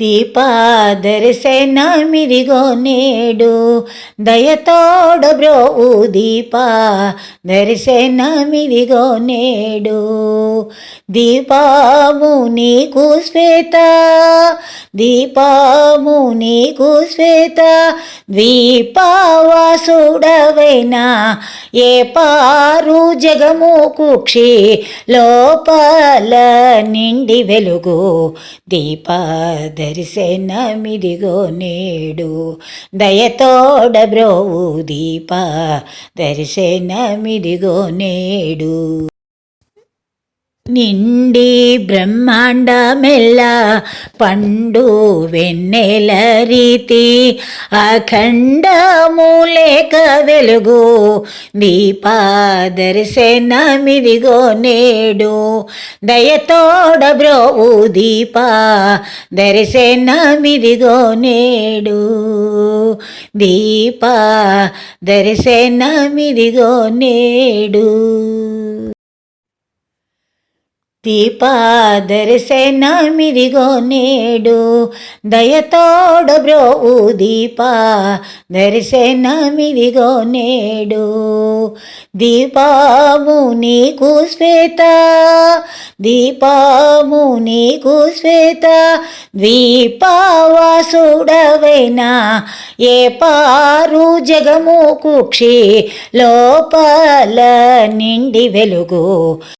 దీపాదర్శన మిరిగో నేడు. దయతోడు బ్రోవు దీపా దర్శన మిరిగో నేడు. దీపాము నీకు శ్వేత దీపాము నీకు శ్వేత ద్వీపావాసుడవైనా ఏ పారు జగము కుక్షి లోపల నిండి వెలుగు. దీప దర్శన మిదిగో నేడు దయతోడ బ్రోవు దీప దర్శన మిదిగో నేడు. నిండి బ్రహ్మాండమెల్ల పండు వెన్నెల రీతి అఖండమూలేక వెలుగు దీపాదర్శనమిదిగో నేడు. దయతోడ బ్రోవు దీప దర్శనమిదిగో నేడు. దీపా దర్శనమిదిగో నేడు. దీపాదర్శన మిరిగో నేడు. దయతోడబ్రో దీపా దర్శన మిరిగో నేడు. దీపాము నీకు శ్వేత దీపాము నీకు శ్వేత ద్వీపావాసుడవైనా. ఏ పారు జగము కుక్షి లోపల నిండి వెలుగు.